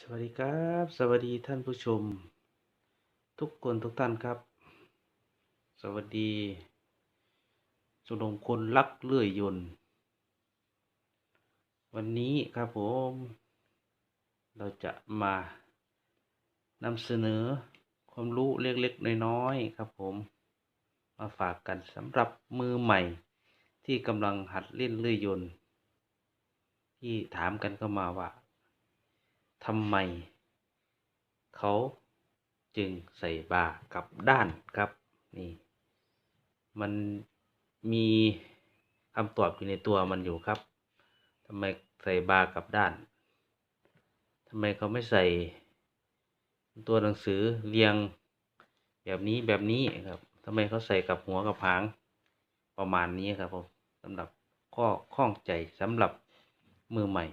สวัสดีครับ สวัสดีท่านผู้ชม ทุกคนทุกท่านครับ สวัสดีสุดงคนรักเลื่อยยนต์ วันนี้ครับผม เราจะมานำเสนอความรู้เล็กๆน้อยๆครับผม มาฝากกันสำหรับมือใหม่ ที่กำลังหัดเล่นเลื่อยยนต์ ที่ถามกันเข้ามาว่า ทำไม เขาจึงใส่บากับด้านครับนี่มันมีคำตอบอยู่ในตัวมันอยู่ครับทำไมใส่บากับด้านทำไมเขาไม่ใส่ ตัวหนังสือเรียงแบบนี้แบบนี้ครับทำไมเขาใส่กับหัวกับหางประมาณนี้ครับผมสำหรับข้อข้องใจสำหรับมือใหม่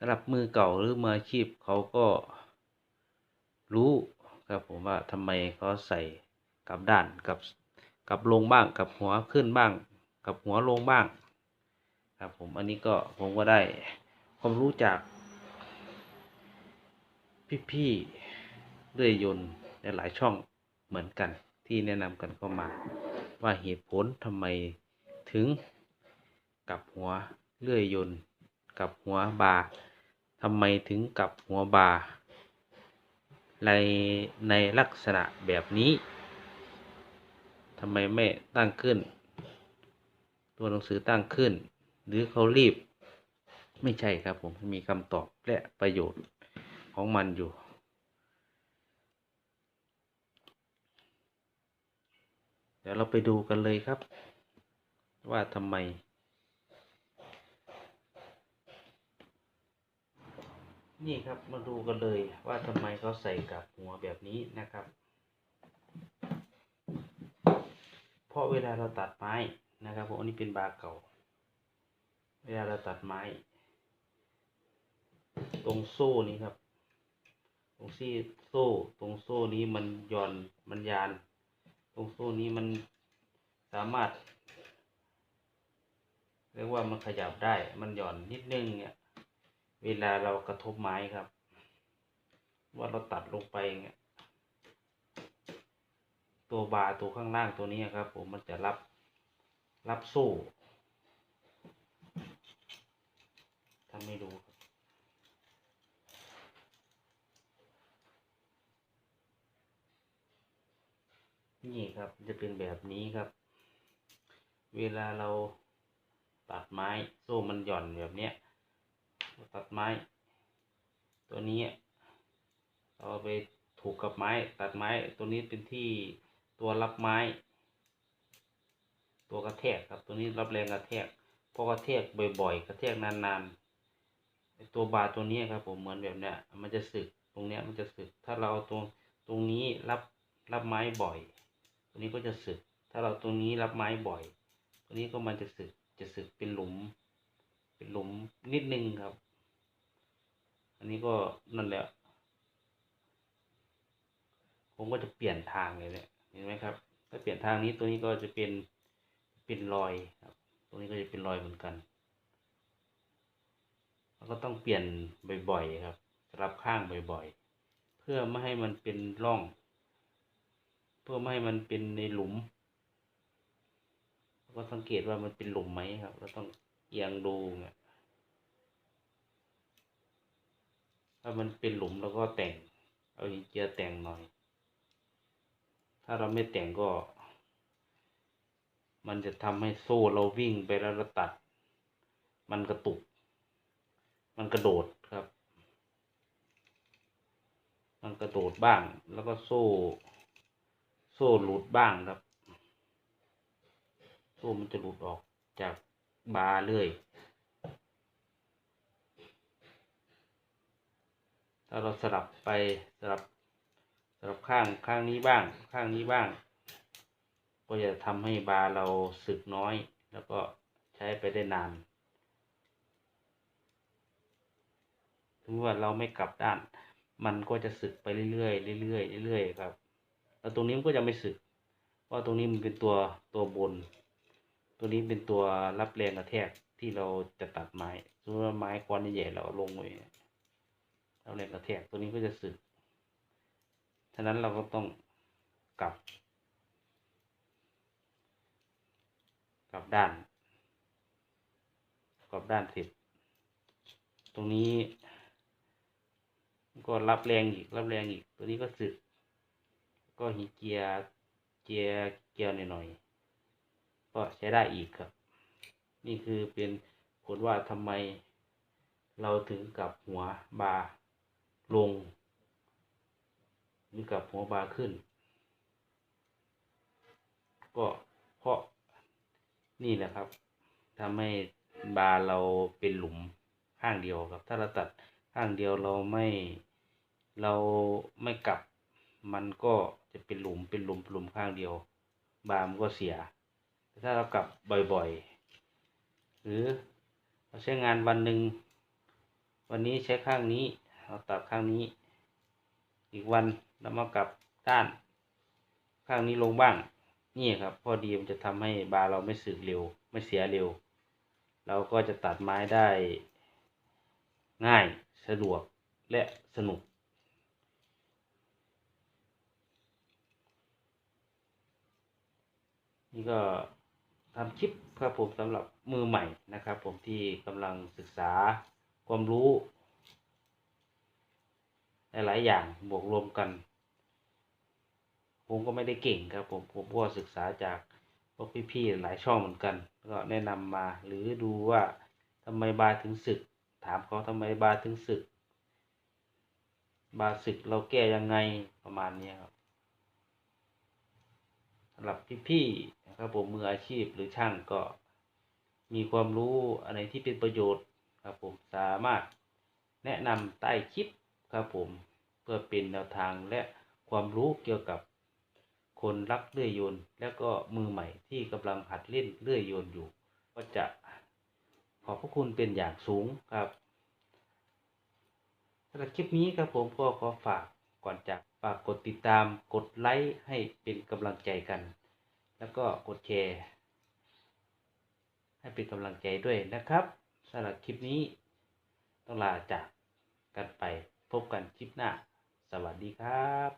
สำหรับมือเก่าหรือมืออาชีพเขาก็รู้ครับผมว่าทำไมเขาใส่กับด้านกับกับลงบ้างกับหัวขึ้นบ้าง กับหัวลงบ้าง ครับผมอันนี้ก็ผมก็ได้ความรู้จากพี่ๆเรื่อยยนต์ในหลายช่องเหมือนกันที่แนะนำกันเข้ามา ว่าเหตุผลทำไมถึงกับหัวเลื่อยยนต์กับหัวบาร์ ทำไมถึงกลับหัวบาในในลักษณะแบบนี้ทำไมไม่ตั้งขึ้น ตัวหนังสือตั้งขึ้น หรือเขารีบ ไม่ใช่ครับผมมีคำตอบและประโยชน์ของมันอยู่เดี๋ยวเราไปดูกันเลยครับ ว่าทำไม นี่ครับมาดูกันเลยว่าทำไมเขาใส่กับหัวแบบนี้นะครับ เพราะเวลาเราตัดไม้นะครับผมอันนี้เป็นบาเก่า เวลาเราตัดไม้ ตรงโซ่นี้ครับ ตรงซี่โซ่ ตรงโซ่นี้มันหย่อนมันยาน ตรงโซ่นี้มันสามารถ เรียกว่ามันขยับได้มันหย่อนนิดนึงเนี่ย เวลาเรากระทบไม้ครับ ว่าเราตัดลงไปเงี้ยตัวบาร์ตัวข้างล่างตัวนี้ครับ ผมมันจะรับรับโซ่ทำให้ดูครับนี่ครับจะเป็นแบบนี้ครับ เวลาเราตัดไม้โซ่มันหย่อนแบบเนี้ย ตัดไม้ ตัวนี้เราไปถูกกับไม้ตัดไม้ตัวนี้เป็นที่ตัวรับไม้ ตัวกระแทกครับตัวนี้รับแรงกระแทกพอกระแทกบ่อยๆ กระแทกนานๆตัวบาตัวนี้ครับผมเหมือนแบบเนี้ยมันจะสึกตรงเนี้ยมันจะสึก ถ้าเราเอาตรงตรงนี้รับรับไม้บ่อย ตัวนี้ก็จะสึก ถ้าเราตรงนี้รับไม้บ่อย ตัวนี้ก็มันจะสึกจะสึกเป็นหลุม เป็นหลุมนิดนึงครับ อันนี้ก็นั่นแหละผมก็จะเปลี่ยนทางเลยเนี่ยเห็นไหมครับ ถ้าเปลี่ยนทางนี้ตัวนี้ก็จะเป็นเป็นรอยครับตรงนี้ก็จะเป็นรอยเหมือนกันแล้วก็ต้องเปลี่ยนบ่อยๆครับสลับข้างบ่อยๆ เพื่อไม่ให้มันเป็นร่อง เพื่อไม่ให้มันเป็นในหลุมแล้วก็สังเกตว่ามันเป็นหลุมไหมครับเราต้องเอียงดูเนี่ย ถ้ามันเป็นหลุมแล้วก็แต่ง เอาหินเจียแต่งหน่อย ถ้าเราไม่แต่งก็ มันจะทำให้โซ่เราวิ่งไปแล้วเราตัด มันกระตุก มันกระโดดครับ มันกระโดดบ้าง แล้วก็โซ่ โซ่หลุดบ้างครับ โซ่มันจะหลุดออกจากบาร์เลย ถ้าเราสลับไปสลับสลับข้างข้างนี้บ้าง ข้างนี้บ้าง ก็จะทำให้บาร์เราสึกน้อย แล้วก็ใช้ไปได้นานถึงว่าเราไม่กลับด้าน มันก็จะสึกไปเรื่อยๆเรื่อยๆเรื่อยๆครับ แล้วตรงนี้มันก็จะไม่สึกเพราะตรงนี้มันเป็นตัวตัวบน ตัวนี้เป็นตัวรับแรงกระแทกที่เราจะตัดไม้สมมติว่าไม้ก้อนใหญ่เราลงไว้ รับแรงกระแทกตัวนี้ก็จะสึก ฉะนั้นเราก็ต้องกลับ กลับด้าน กลับด้านเสร็จตรงนี้ ก็รับแรงอีก รับแรงอีก ตัวนี้ก็สึก ก็หีเกียร์ เกียร์ เกียร์หน่อยๆ ก็ใช้ได้อีกครับ นี่คือเป็นผลว่าทำไมเราถึงกับหัวบาร์ ลง หรือกับหัวบาขึ้น ก็เพราะนี่แหละครับทำให้บาเราเป็นหลุมข้างเดียวครับ ถ้าเราตัดข้างเดียวเราไม่เราไม่กลับ มันก็จะเป็นหลุมเป็นหลุมเป็นหลุมข้างเดียว บามันก็เสียแต่ถ้าเรากลับบ่อยๆ หรือเราใช้งานวันหนึ่งวันนี้ใช้ข้างนี้ เราตัดข้างนี้ อีกวันเรามากลับด้าน ข้างนี้ลงบ้าง นี่ครับพอดีมันจะทำให้บาร์เราไม่สึกเร็ว ไม่เสียเร็ว เราก็จะตัดไม้ได้ง่ายสะดวกและสนุกนี่ก็ทำคลิปครับผมสำหรับมือใหม่นะครับ ผมที่กำลังศึกษาความรู้ หลายๆอย่างบวกรวมกัน ผมก็ไม่ได้เก่งครับ ผมผมก็ศึกษาจากพวกพี่ๆหลายช่องเหมือนกัน ก็แนะนำมาหรือดูว่าทำไมบาถึงศึก ถามเขาทำไมบาถึงศึก บาศึกเราแก้ยังไงประมาณนี้ครับสำหรับพี่ๆนะครับผมมืออาชีพหรือช่างก็มีความรู้อะไรที่เป็นประโยชน์ครับผมสามารถแนะนำใต้คลิป ครับผมเพื่อเป็นแนวทางและความรู้เกี่ยวกับคนรักเลื่อยยนต์ และก็มือใหม่ที่กำลังหัดเล่นเลื่อยยนต์อยู่ ก็จะขอบพระคุณเป็นอย่างสูงครับสำหรับคลิปนี้ครับผมก็ขอฝากก่อนจากฝากกดติดตามกดไลค์ให้เป็นกำลังใจกัน แล้วก็กดแชร์ให้เป็นกำลังใจด้วยนะครับสำหรับคลิปนี้ต้องลาจากกันไป พบกันคลิปหน้า สวัสดีครับ